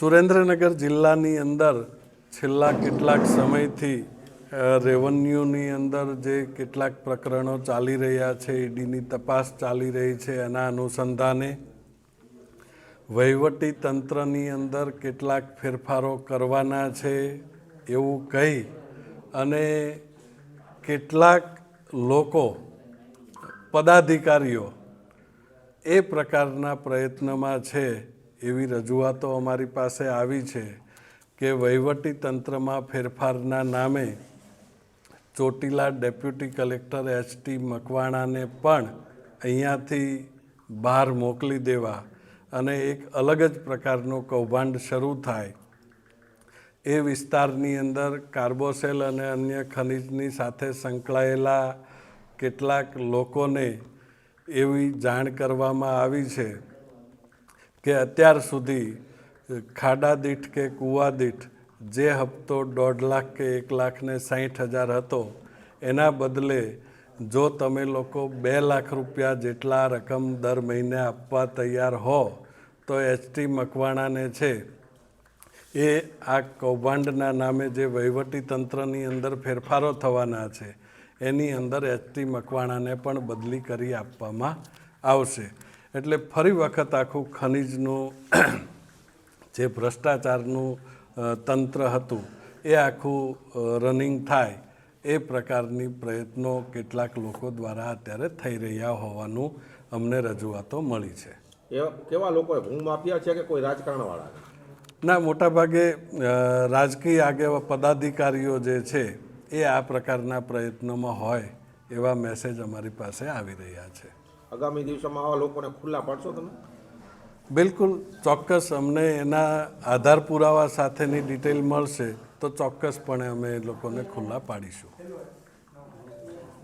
સુરેન્દ્રનગર જિલ્લાની અંદર છેલ્લા કેટલાક સમયથી રેવન્યુની અંદર જે કેટલાક પ્રકરણો ચાલી રહ્યા છે, ઈડીની તપાસ ચાલી રહી છે, એના અનુસંધાને વહીવટી તંત્રની અંદર કેટલાક ફેરફારો કરવાના છે એવું કહી અને કેટલાક લોકો, પદાધિકારીઓ એ પ્રકારના પ્રયત્નમાં છે એવી રજૂઆતો અમારી પાસે આવી છે કે વહીવટી તંત્રમાં ફેરફારના નામે Chotila deputy collector H T મકવાણાને પણ અહીંયાથી બહાર મોકલી દેવા અને એક અલગ જ પ્રકારનું કૌભાંડ શરૂ થાય. એ વિસ્તારની અંદર કાર્બોસેલ અને અન્ય ખનિજની સાથે સંકળાયેલા કેટલાક લોકોને એવી જાણ કરવામાં આવી છે કે અત્યાર સુધી ખાડા દીઠ કે કૂવા દીઠ જે હપ્તો દોઢ લાખ કે એક લાખને સાહીઠ હજાર હતો, એના બદલે જો તમે લોકો બે લાખ રૂપિયા જેટલા રકમ દર મહિને આપવા તૈયાર હો, તો એચટી મકવાણાને છે, એ આ કૌભાંડના નામે જે વહીવટી તંત્રની અંદર ફેરફારો થવાના છે, એની અંદર એચટી મકવાણાને પણ બદલી કરી આપવામાં આવશે. એટલે ફરી વખત આખું ખનીજનું જે ભ્રષ્ટાચારનું તંત્ર હતું એ આખું રનિંગ થાય એ પ્રકારની પ્રયત્નો કેટલાક લોકો દ્વારા અત્યારે થઈ રહ્યા હોવાનું અમને રજૂઆતો મળી છે. કેવા લોકોએ ભૂમ આપ્યા છે કે કોઈ રાજકારણવાળા ના મોટાભાગે રાજકીય આગેવા પદાધિકારીઓ જે છે એ આ પ્રકારના પ્રયત્નોમાં હોય એવા મેસેજ અમારી પાસે આવી રહ્યા છે. આગામી દિવસોમાં આવા લોકોને ખુલ્લા પાડશો તમે? બિલકુલ, ચોક્કસ અમને એના આધાર પુરાવા સાથેની ડિટેલ મળશે તો ચોક્કસપણે અમે એ લોકોને ખુલ્લા પાડીશું.